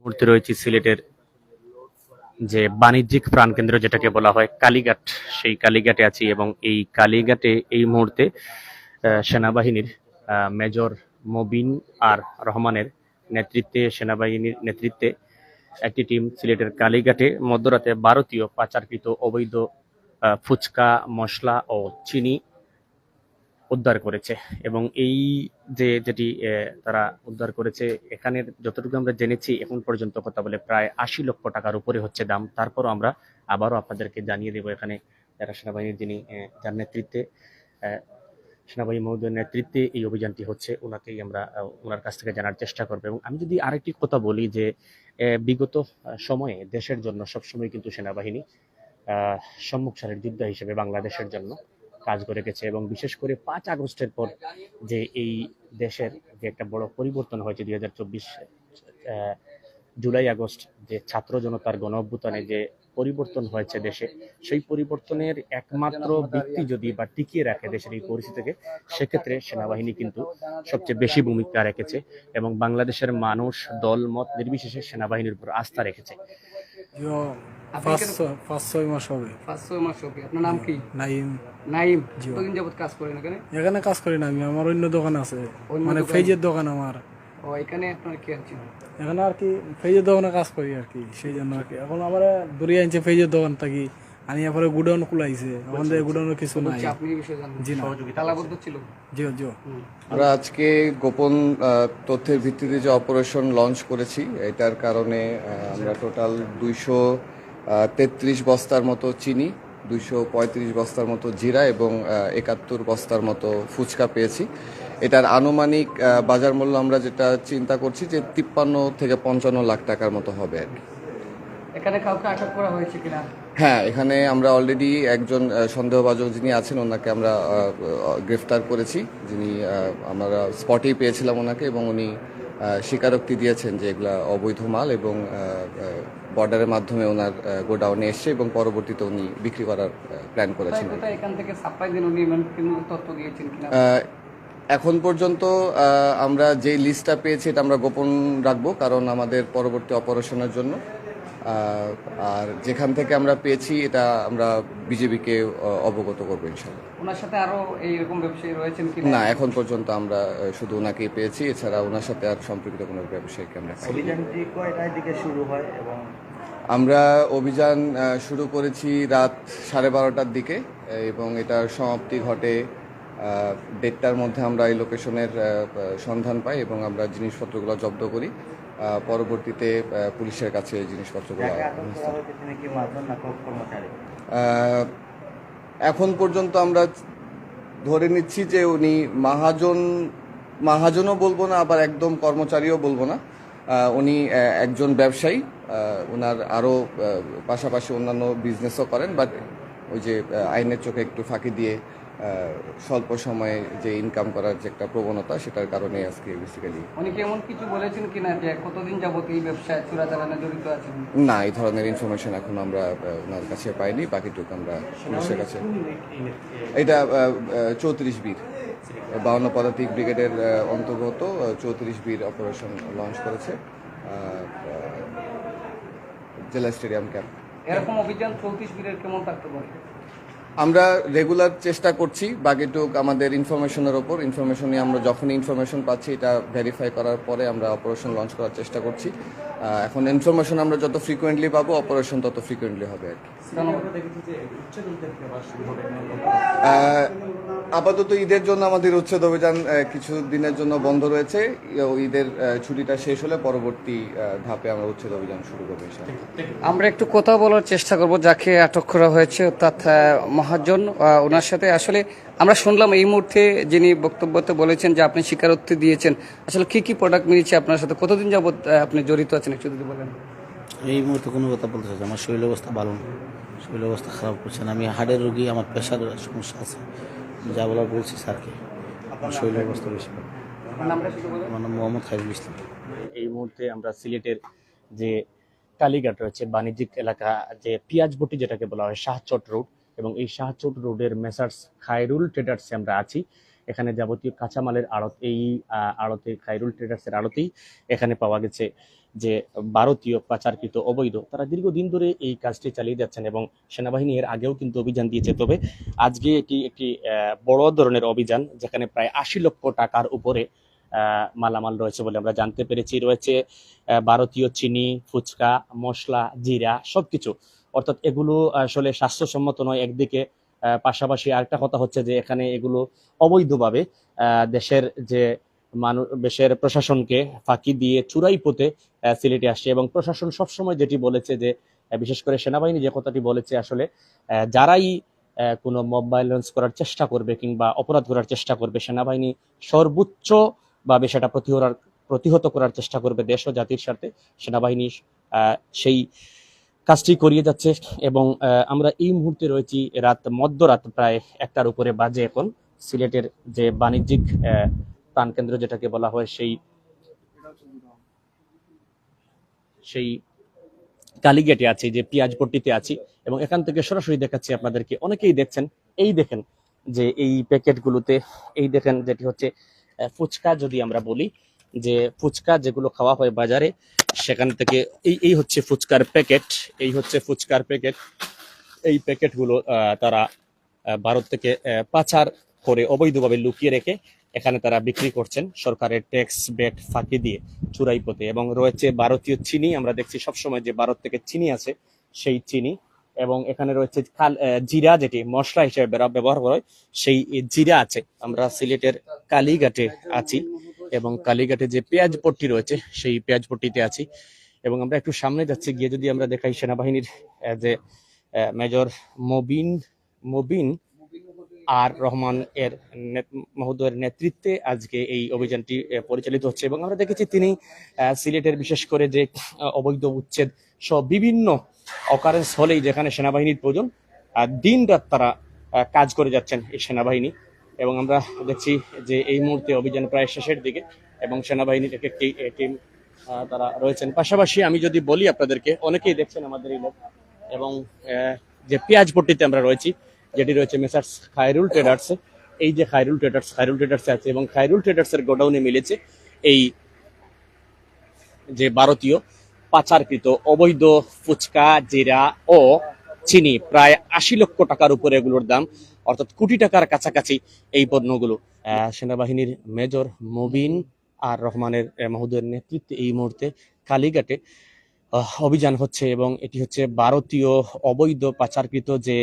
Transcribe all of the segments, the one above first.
মুহূর্তে রয়েছে সিলেটের যে বাণিজ্যিক প্রাণকেন্দ্র যেটাকে বলা হয় কালীঘাট। সেই কালীঘাটে আছি এবং এই কালীঘাটে এই মুহূর্তে সেনাবাহিনীর মেজর মবিন আর রহমানের নেতৃত্বে, সেনাবাহিনীর নেতৃত্বে একটি টিম সিলেটের কালীঘাটে। মধ্যরাতে ভারতীয় পাচারকৃত অবৈধ ফুচকা, মশলা ও চিনি উদ্ধার করেছে এবং এই যে যেটি তারা উদ্ধার করেছে এখানের যতটুকু আমরা জেনেছি এখন পর্যন্ত কথা বলে প্রায় আশি লক্ষ টাকার উপরে হচ্ছে দাম। তারপরও আমরা আবারও আপনাদেরকে জানিয়ে দেব এখানে যারা সেনাবাহিনীর যিনি যার নেতৃত্বে সেনাবাহিনী মহোদয়ের নেতৃত্বে এই অভিযানটি হচ্ছে ওনাকেই আমরা ওনার কাছ থেকে জানার চেষ্টা করব। এবং আমি যদি আরেকটি কথা বলি যে বিগত সময়ে দেশের জন্য সবসময় কিন্তু সেনাবাহিনী সম্মুখ সারের যোদ্ধা হিসেবে বাংলাদেশের জন্য কাজ করে গেছে এবং বিশেষ করে পাঁচ আগস্টের পর যে এই দেশের যে একটা বড় পরিবর্তন হয়েছে দুই হাজার চব্বিশ জুলাই আগস্ট যে ছাত্র জনতার গণ অভ্যুত্থানে যে পরিবর্তন হয়েছে দেশে, সেই পরিবর্তনের একমাত্র ব্যক্তি যদি বা টিকিয়ে রাখে দেশের এই পরিস্থিতিকে, সেক্ষেত্রে সেনাবাহিনী কিন্তু সবচেয়ে বেশি ভূমিকা রেখেছে এবং বাংলাদেশের মানুষ, দল, মত নির্বিশেষে সেনাবাহিনীর উপর আস্থা রেখেছে। পাঁচ ছয়- মাস হবে পাঁচ ছয় মাস হবে আপনার নাম কি নাইম নাইম কতদিন যাবত কাজ করেন এখানে এখানে কাজ করি না আমি আমার অন্য দোকান আছে মানে দোকান? ফেজের দোকান আমার ও এখানে আপনার কি আছে এখানে আর কি ফেজের দোকানে কাজ করি আর কি সেই জন্য আর কি এখন আমার দূরে আনছে ফেজের দোকান থাকি আনি পরে গুডাউন খুলাইছে। আমাদের গুডাউনে কিছু নাই। আপনি এই জানেন জি না। তালাবদ্ধ ছিল। জিও হুম। আমরা আজকে গোপন তথ্যের ভিত্তিতে যে অপারেশন লঞ্চ করেছি এটার কারণে আমরা টোটাল দুইশো তেত্রিশ বস্তার মতো চিনি দুইশো পঁয়ত্রিশ বস্তার মতো জিরা এবং একাত্তর বস্তার মতো ফুচকা পেয়েছি। এটার আনুমানিক বাজার মূল্য আমরা যেটা চিন্তা করছি যে তিপ্পান্ন থেকে পঞ্চান্ন লাখ টাকার মতো হবে আর কি। এখানে কাউকে আটক করা হয়েছে কিনা? হ্যাঁ এখানে আমরা অলরেডি একজন আহ, সন্দেহভাজন যিনি আছেন ওনাকে আমরা গ্রেফতার করেছি। যিনি আমরা স্পটেই পেয়েছিলাম ওনাকে এবং উনি স্বীকারোক্তি দিয়েছেন যে এগুলা অবৈধ মাল এবং বর্ডারের মাধ্যমে ওনার গোডাউনে এসছে এবং পরবর্তীতে উনি বিক্রি করার প্ল্যান করেছেন। এখান মানে এখন পর্যন্ত আমরা যে লিস্টটা পেয়েছি এটা আমরা গোপন রাখব কারণ আমাদের পরবর্তী অপারেশনের জন্য। আর যেখান থেকে আমরা পেয়েছি এটা আমরা বিজেপিকে অবগত করব ইনশাল্লাহ ওনার সাথে আরও এইরকম ব্যবসায়ী রয়েছেন কিনা না এখন পর্যন্ত আমরা শুধু ওনাকেই পেয়েছি। এছাড়া ওনার সাথে আর সম্পৃক্ত কোনো ব্যবসায়ীকে আমরা অভিযানটি কয়টার দিকে শুরু হয় এবং আমরা অভিযান শুরু করেছি রাত সাড়ে বারোটার দিকে এবং এটার সমাপ্তি ঘটে দেড়টার মধ্যে আমরা এই লোকেশনের সন্ধান পাই এবং আমরা জিনিসপত্রগুলো জব্দ করি। পরবর্তীতে পুলিশের কাছে জিনিসপত্রগুলো এখন পর্যন্ত আমরা ধরে নিচ্ছি যে উনি মহাজন মহাজনও বলব না আবার একদম কর্মচারীও বলব না। উনি একজন ব্যবসায়ী। ওনার আরও পাশাপাশি অন্যান্য বিজনেসও করেন বাট ওই যে আইনের চোখে একটু ফাঁকি দিয়ে স্বল্প সময়ে যে ইনকাম করার যে একটা প্রবণতা সেটার কারণে আজকে বেসিক্যালি উনি কি এমন কিছু বলেছেন কিনা যে কতদিন যাবত এই ব্যবসায় চোরাচালানে জড়িত আছেন? না এই ধরনের ইনফরমেশন এখন আমরা ওনার কাছে পাইনি বাকিটুকু আমরা পুলিশের কাছে এটা চৌত্রিশ বীর বাউন্ন পদাতিক ব্রিগেডের অন্তর্গত চৌত্রিশ বীর অপারেশন লঞ্চ করেছে জেলা স্টেডিয়াম ক্যাম্প। এরকম অভিযান চৌত্রিশ মিনিট কেমন থাকতে পারে? আমরা রেগুলার চেষ্টা করছি বাকিটুক আমাদের ইনফরমেশনের ওপর। ইনফরমেশন নিয়ে আমরা যখনই ইনফরমেশন পাচ্ছি, এটা ভেরিফাই করার পরে আমরা অপারেশন লঞ্চ করার চেষ্টা করছি। এখন ইনফরমেশন আমরা যত ফ্রিকোয়েন্টলি পাবো অপারেশন তত ফ্রিকোয়েন্টলি হবে আর কি। আপাতত ঈদের জন্য আমাদের উচ্ছেদ অভিযান কিছু দিনের জন্য বন্ধ রয়েছে। ঈদের ছুটিটা শেষ হলে পরবর্তী ধাপে আমরা উচ্ছেদ অভিযান শুরু করব আমরা একটু কথা বলার চেষ্টা করব যাকে আটক করা হয়েছে অর্থাৎ মহাজন। ওনার সাথে আসলে আমরা শুনলাম এই মুহূর্তে যিনি বক্তব্যতে বলেছেন যে আপনি স্বীকারোক্তি দিয়েছেন। আসলে কি কি প্রোডাক্ট মিলেছে আপনার সাথে? কতদিন যাবত আপনি জড়িত আছেন একটু যদি বলেন। এই মুহূর্তে কোনো কথা বলতে না। আমার শরীর অবস্থা ভালো না। শরীর অবস্থা খারাপ করছে না। আমি হার্টের রোগী আমার প্রেশার সমস্যা আছে। যা বলার বলছি স্যারকে। আমার শরীর অবস্থা বেশি ভালো। আমার নাম মোহাম্মদ খাইরুল ইসলাম। এই মুহূর্তে আমরা সিলেটের যে কালীঘাট রয়েছে বাণিজ্যিক এলাকা যে পিয়াজবটি যেটাকে বলা হয় শাহচট রোড এবং এই শাহচট রোডের মেসার্স খায়রুল ট্রেডার্সে আমরা আছি। এখানে যাবতীয় কাঁচামালের আড়ত এই আড়তে খায়রুল ট্রেডার্সের আড়তেই এখানে পাওয়া গেছে যে ভারতীয় পাচারকৃত অবৈধ, তারা দীর্ঘদিন ধরে এই কাজটি চালিয়ে যাচ্ছেন এবং সেনাবাহিনী এর আগেও কিন্তু অভিযান দিয়েছে। তবে আজকে এটি একটি বড় ধরনের অভিযান, যেখানে প্রায় আশি লক্ষ টাকার উপরে মালামাল রয়েছে বলে আমরা জানতে পেরেছি। রয়েছে ভারতীয় চিনি, ফুচকা, মশলা, জিরা সবকিছু। অর্থাৎ এগুলো আসলে স্বাস্থ্যসম্মত নয়, একদিকে পাশাপাশি আরেকটা কথা হচ্ছে যে এখানে এগুলো অবৈধভাবে দেশের যে মানুষ দেশের প্রশাসনকে ফাঁকি দিয়ে পথে আহ, সিলেটে আসছে এবং প্রশাসন সবসময় যেটি বলেছে যে বিশেষ করে সেনাবাহিনী যে কথাটি বলেছে আসলে যারাই কোনো মব ভায়োলেন্স করার চেষ্টা করবে কিংবা অপরাধ করার চেষ্টা করবে সেনাবাহিনী সর্বোচ্চ ভাবে সেটা প্রতিহত প্রতিহত করার চেষ্টা করবে দেশ ও জাতির স্বার্থে সেনাবাহিনী সেই কাজটি করিয়ে যাচ্ছে এবং আমরা এই মুহূর্তে রয়েছি রাত মধ্যরাত প্রায় একটার উপরে বাজে এখন সিলেটের যে বাণিজ্যিক প্রাণকেন্দ্র যেটাকে বলা হয়, সেই সেই কালীগেটে আছি, যে পেঁয়াজ পট্টিতে আছি এবং এখান থেকে সরাসরি দেখাচ্ছি আপনাদেরকে। অনেকেই দেখছেন, এই দেখেন যে এই প্যাকেটগুলোতে, এই দেখেন যেটি হচ্ছে ফুচকা যদি আমরা বলি, যে ফুচকা যেগুলো খাওয়া হয় বাজারে, সেখান থেকে এই এই হচ্ছে ফুচকার প্যাকেট, এই হচ্ছে ফুচকার প্যাকেট। এই প্যাকেটগুলো তারা ভারত থেকে পাচার করে অবৈধভাবে লুকিয়ে রেখে এখানে তারা বিক্রি করছেন সরকারের ট্যাক্স বেট ফাঁকি দিয়ে চুরাই পথে। এবং রয়েছে ভারতীয় চিনি, আমরা দেখছি সবসময় যে ভারত থেকে চিনি আছে সেই চিনি। এবং এখানে রয়েছে খাল- জিরা, যেটি মশলা হিসেবে ব্যবহার করা হয়, সেই জিরা আছে। আমরা সিলেটের কালীঘাটে আছি এবং কালীঘাটে যে পেঁয়াজ পট্টি রয়েছে, সেই পেঁয়াজ পট্টিতে আছি। এবং আমরা একটু সামনে যাচ্ছি, গিয়ে যদি আমরা দেখাই সেনাবাহিনীর যে মেজর মবিন মবিন আর রহমান এর মহোদয়ের নেতৃত্বে আজকে এই অভিযানটি পরিচালিত হচ্ছে। এবং আমরা দেখেছি তিনি সিলেটের বিশেষ করে যে অবৈধ উচ্ছেদ সহ বিভিন্ন অকারেন্স হলেই যেখানে সেনাবাহিনীর প্রয়োজন দিন রাত তারা কাজ করে যাচ্ছেন এই সেনাবাহিনী। এবং আমরা দেখছি যে এই মুহূর্তে অভিযান প্রায় শেষের দিকে এবং সেনাবাহিনীর এক, একটি টিম তারা রয়েছেন। পাশাপাশি আমি যদি বলি আপনাদেরকে, অনেকেই দেখছেন আমাদের এই লোক এবং যে পেঁয়াজ পট্টিতে আমরা রয়েছি যেটি রয়েছে মেসার্স খায়রুল ট্রেডার্স এই যে খায়রুল ট্রেডার্স খায়রুল ট্রেডার্স আছে এবং খায়রুল ট্রেডার্স এর গোডাউনে মিলেছে এই যে ভারতীয় পাচারকৃত অবৈধ ফুচকা জিরা ও চিনি প্রায় আশি লক্ষ টাকার উপরে এগুলোর দাম অর্থাৎ কোটি টাকার কাছাকাছি এই পণ্যগুলো। সেনাবাহিনীর মেজর মুবিন আর রহমানের আহ, মহোদয়ের নেতৃত্বে এই মুহূর্তে কালীঘাটে অভিযান হচ্ছে এবং এটি হচ্ছে ভারতীয় অবৈধ পাচারকৃত যে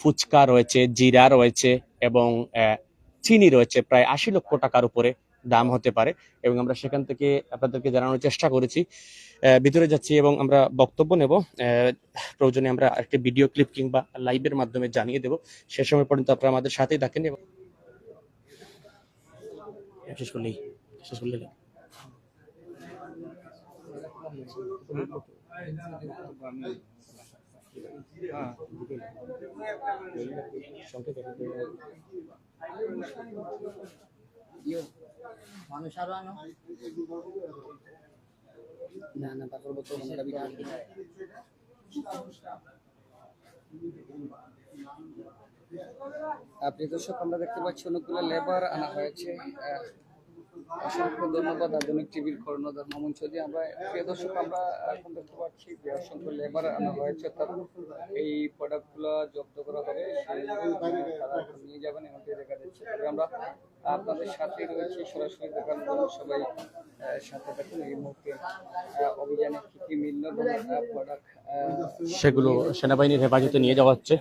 ফুচকা রয়েছে জিরা রয়েছে এবং চিনি রয়েছে প্রায় আশি লক্ষ টাকার উপরে দাম হতে পারে এবং আমরা সেখান থেকে আপনাদেরকে জানানোর চেষ্টা করেছি ভিতরে যাচ্ছি এবং আমরা বক্তব্য নেব প্রয়োজনে আমরা একটি ভিডিও ক্লিপ কিংবা লাইভের মাধ্যমে জানিয়ে দেব সে সময় পর্যন্ত আপনারা আমাদের সাথেই থাকেন এবং শেষ করলেই শেষ করলেই প্রিয় দর্শক আমরা দেখতে পাচ্ছি অনেকগুলো লেবার আনা হয়েছে। অসংখ্য ধন্যবাদ আধুনিক টিভির কর্ণধার মামুন চৌধুরী। আমরা, প্রিয় দর্শক, আমরা এখন দেখতে পাচ্ছি যে অসংখ্য লেবার আনা হয়েছে অর্থাৎ এই প্রোডাক্টগুলো জব্দ করা হবে। তারা নিয়ে যাবেন এমনটি দেখা যাচ্ছে। তবে আমরা আপনাদের সাথেই রয়েছি। সরাসরি জন্য সবাই সাথে থাকুন। এই মুহূর্তে অভিযানে কি কি মিলল প্রোডাক্ট সেগুলো সেনাবাহিনীর হেফাজতে নিয়ে যাওয়া হচ্ছে।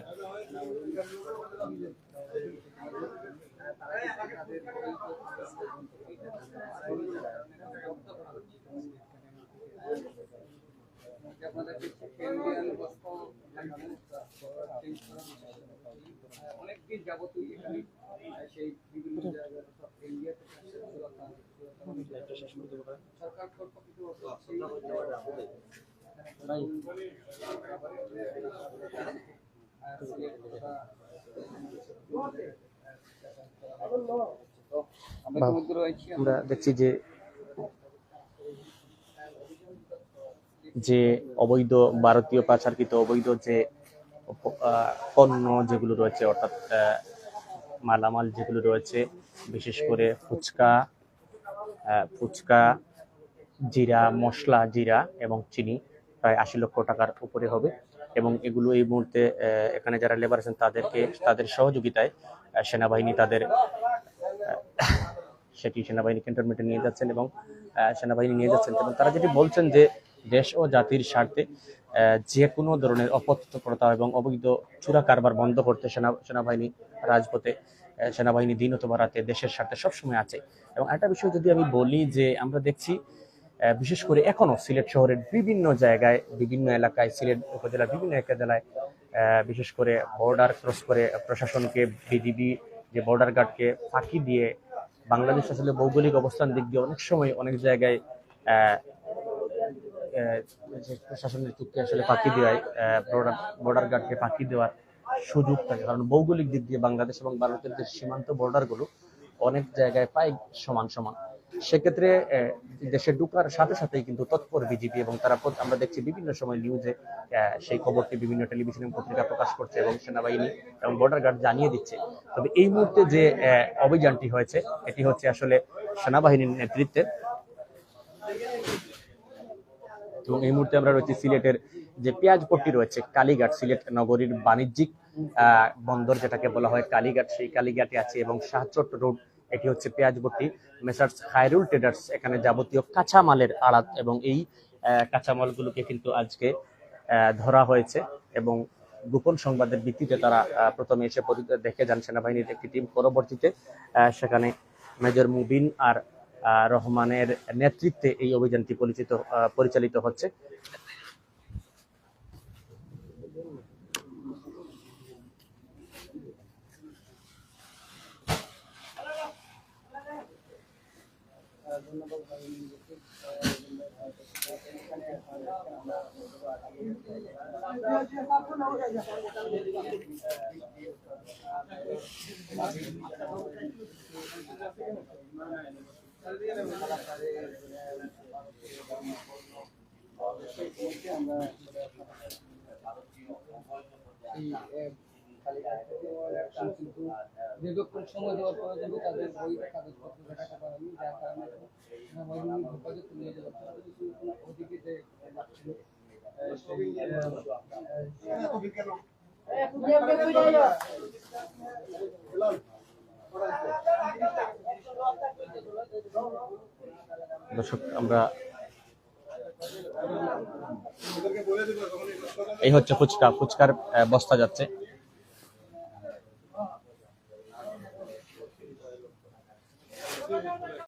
অনেকদিন যাবতীয় এখানে সেই বিভিন্ন জায়গায় ইন্ডিয়া থেকে সরকার ইতিমধ্যে রয়েছি আমরা দেখছি যে যে অবৈধ ভারতীয় পাচারকৃত অবৈধ যে পণ্য যেগুলো রয়েছে, অর্থাৎ মালামাল যেগুলো রয়েছে, বিশেষ করে ফুচকা ফুচকা, জিরা, মশলা, জিরা এবং চিনি প্রায় আশি লক্ষ টাকার উপরে হবে এবং এগুলো এই মুহূর্তে এখানে যারা লেবার আছেন তাদেরকে, তাদের সহযোগিতায় সেনাবাহিনী তাদের সেটি সেনাবাহিনী ক্যান্টনমেন্টে নিয়ে যাচ্ছেন এবং সেনাবাহিনী নিয়ে যাচ্ছেন। এবং তারা যেটি বলছেন যে দেশ ও জাতির স্বার্থে যে কোনো ধরনের অপতৎপরতা এবং অবৈধ চূড়া কারবার বন্ধ করতে সেনা, সেনাবাহিনী রাজপথে সেনাবাহিনী দিন অথবা রাতে দেশের স্বার্থে সবসময় আছে। এবং একটা বিষয় যদি আমি বলি যে আমরা দেখছি বিশেষ করে এখনও সিলেট শহরের বিভিন্ন জায়গায়, বিভিন্ন এলাকায়, সিলেট উপজেলার বিভিন্ন জেলায় বিশেষ করে বর্ডার ক্রস করে প্রশাসনকে, বিজিবি যে বর্ডার গার্ডকে ফাঁকি দিয়ে বাংলাদেশ আসলে ভৌগোলিক অবস্থান দিক দিয়ে অনেক সময় অনেক জায়গায় প্রশাসনের চুক্তি আসলে ফাঁকি দেওয়ায় বর্ডার বর্ডার গার্ডকে ফাঁকি দেওয়ার সুযোগ থাকে। কারণ ভৌগোলিক দিক দিয়ে বাংলাদেশ এবং ভারতের যে সীমান্ত বর্ডারগুলো অনেক জায়গায় প্রায় সমান সমান। সেক্ষেত্রে দেশে ঢুকার সাথে সাথেই কিন্তু তৎপর বিজেপি এবং তারা আমরা দেখছি বিভিন্ন সময় নিউজে সেই খবরটি বিভিন্ন টেলিভিশন পত্রিকা প্রকাশ করছে এবং সেনাবাহিনী এবং বর্ডার গার্ড জানিয়ে দিচ্ছে। তবে এই মুহূর্তে যে অভিযানটি হয়েছে, এটি হচ্ছে আসলে সেনাবাহিনীর নেতৃত্বে এবং এই মুহূর্তে আমরা রয়েছি সিলেটের যে পেঁয়াজ পট্টি রয়েছে, কালীঘাট সিলেট নগরীর বাণিজ্যিক বন্দর যেটাকে বলা হয় কালীঘাট, সেই কালীঘাটে আছে এবং সাহাচট্ট রোড, এটি হচ্ছে পেঁয়াজ পট্টি মেসার্স খায়রুল ট্রেডার্স, এখানে যাবতীয় কাঁচামালের আড়াত এবং এই কাঁচামালগুলোকে কিন্তু আজকে ধরা হয়েছে এবং গোপন সংবাদের ভিত্তিতে তারা প্রথমে এসে দেখে যান সেনাবাহিনীর একটি টিম। পরবর্তীতে সেখানে মেজর মুবিন আর রহমানের নেতৃত্বে এই অভিযানটি পরিচিত পরিচালিত হচ্ছে। দীর্ঘক্ষণ সময় দেওয়ার পরে কিন্তু তাদের বই কাগজপত্র যার কারণে হেফাজতে নিয়ে যাওয়া হচ্ছে। ওদিকে যে দর্শক, আমরা এই হচ্ছে ফুচকা ফুচকার বস্তা যাচ্ছে।